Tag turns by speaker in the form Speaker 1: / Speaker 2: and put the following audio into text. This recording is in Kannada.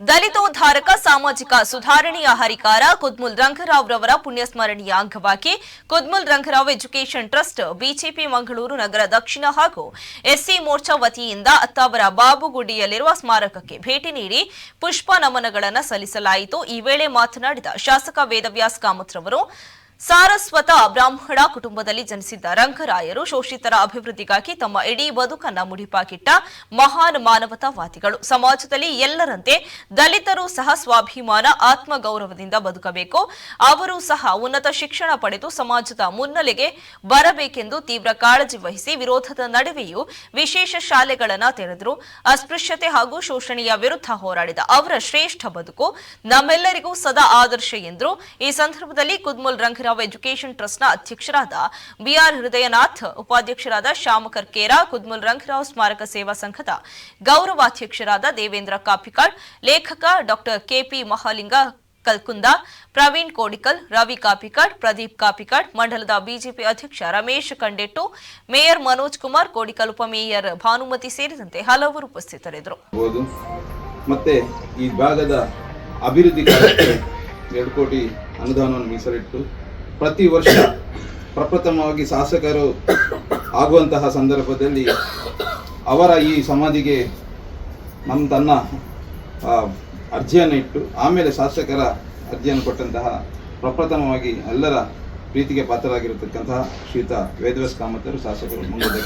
Speaker 1: ದಲಿತೋದ್ಧಾರಕ ಸಾಮಾಜಿಕ ಸುಧಾರಣೆಯ ಹರಿಕಾರ ಕುದ್ಮುಲ್ ರಂಗರಾವ್ ರವರ ಪುಣ್ಯಸ್ಮರಣೆಯ ಅಂಗವಾಗಿ Kudmul Rangarao education trust, BJP Mangaluru ನಗರ ದಕ್ಷಿಣ ಹಾಗೂ ಎಸ್ಸಿ ಮೋರ್ಚಾ ವತಿಯಿಂದ ಅತ್ತಾವರ ಬಾಬುಗುಡಿಯಲ್ಲಿರುವ ಸ್ಮಾರಕಕ್ಕೆ ಭೇಟಿ ನೀಡಿ ಪುಷ್ಪ ನಮನಗಳನ್ನು ಸಲ್ಲಿಸಲಾಯಿತು. ಈ ವೇಳೆ ಮಾತನಾಡಿದ ಶಾಸಕ ವೇದವ್ಯಾಸ್ ಕಾಮತ್ರವರು ಸಾರಸ್ವತ ಬ್ರಾಹ್ಮಣ ಕುಟುಂಬದಲ್ಲಿ ಜನಿಸಿದ್ದ ರಂಗರಾಯರು ಶೋಷಿತರ ಅಭಿವೃದ್ಧಿಗಾಗಿ ತಮ್ಮ ಇಡೀ ಬದುಕನ್ನ ಮುಡಿಪಾಗಿಟ್ಟ ಮಹಾನ್ ಮಾನವತಾವಾದಿಗಳು. ಸಮಾಜದಲ್ಲಿ ಎಲ್ಲರಂತೆ ದಲಿತರು ಸಹ ಸ್ವಾಭಿಮಾನ, ಆತ್ಮಗೌರವದಿಂದ ಬದುಕಬೇಕು. ಅವರು ಸಹ ಉನ್ನತ ಶಿಕ್ಷಣ ಪಡೆದು ಸಮಾಜದ ಮುನ್ನೆಲೆಗೆ ಬರಬೇಕೆಂದು ತೀವ್ರ ಕಾಳಜಿ ವಹಿಸಿ ವಿರೋಧದ ನಡುವೆಯೂ ವಿಶೇಷ ಶಾಲೆಗಳನ್ನು ತೆರೆದರು. ಅಸ್ಪೃಶ್ಯತೆ ಹಾಗೂ ಶೋಷಣೆಯ ವಿರುದ್ಧ ಹೋರಾಡಿದ ಅವರ ಶ್ರೇಷ್ಠ ಬದುಕು ನಮ್ಮೆಲ್ಲರಿಗೂ ಸದಾ ಆದರ್ಶ ಎಂದರು ಈ ಸಂದರ್ಭದಲ್ಲಿ ಕುದ್ಮುಲ್ ರಂಗರಾವ್ ಎಜುಕೇಷನ್ ಟ್ರಸ್ಟ್ನ ಅಧ್ಯಕ್ಷರಾದ ಬಿಆರ್ ಹೃದಯನಾಥ್, ಉಪಾಧ್ಯಕ್ಷರಾದ ಶ್ಯಾಮಕರ್ ಕೇರಾ, ಕುದ್ಮುಲ್ ರಂಗರಾವ್ ಸ್ಮಾರಕ ಸೇವಾ ಸಂಘದ ಗೌರವಾಧ್ಯಕ್ಷರಾದ ದೇವೇಂದ್ರ ಕಾಪಿಕಾಳ್, ಲೇಖಕ doctor K P Mahalinga Kalkunda, Praveen Kodikal, Ravi Kapikad Pradeep Kapikad ಮಂಡಲದ ಬಿಜೆಪಿ ಅಧ್ಯಕ್ಷ ರಮೇಶ್ ಕಂಡೆಟ್ಟು, ಮೇಯರ್ ಮನೋಜ್ ಕುಮಾರ್, ಕೋಡಿಕಲ್ ಉಪಮೇಯರ್ ಭಾನುಮತಿ ಸೇರಿದಂತೆ ಹಲವರು ಉಪಸ್ಥಿತರಿದ್ದರು.
Speaker 2: ಮತ್ತೆ ಈ ಭಾಗದ ಅಭಿವೃದ್ಧಿ ಕಾರ್ಯಕ್ಕೆ ಎರಡು ಕೋಟಿ ಅನುದಾನವನ್ನು ಮೀಸಲಿಟ್ಟು ಪ್ರತಿ ವರ್ಷ ಪ್ರಪ್ರಥಮವಾಗಿ ಶಾಸಕರು ಆಗುವಂತಹ ಸಂದರ್ಭದಲ್ಲಿ ಅವರ ಈ ಸಮಾಧಿಗೆ ನಮ್ಮ ತನ್ನ ಅರ್ಜಿಯನ್ನು ಇಟ್ಟು ಆಮೇಲೆ ಶಾಸಕರ ಅರ್ಜಿಯನ್ನು ಕೊಟ್ಟಂತಹ ಪ್ರಪ್ರಥಮವಾಗಿ ಎಲ್ಲರ ಪ್ರೀತಿಗೆ ಪಾತ್ರರಾಗಿರತಕ್ಕಂತಹ ಶ್ರೀತ ವೇದವ್ಯಾಸ ಕಾಮತರು ಶಾಸಕರು ದಕ್ಷಿಣ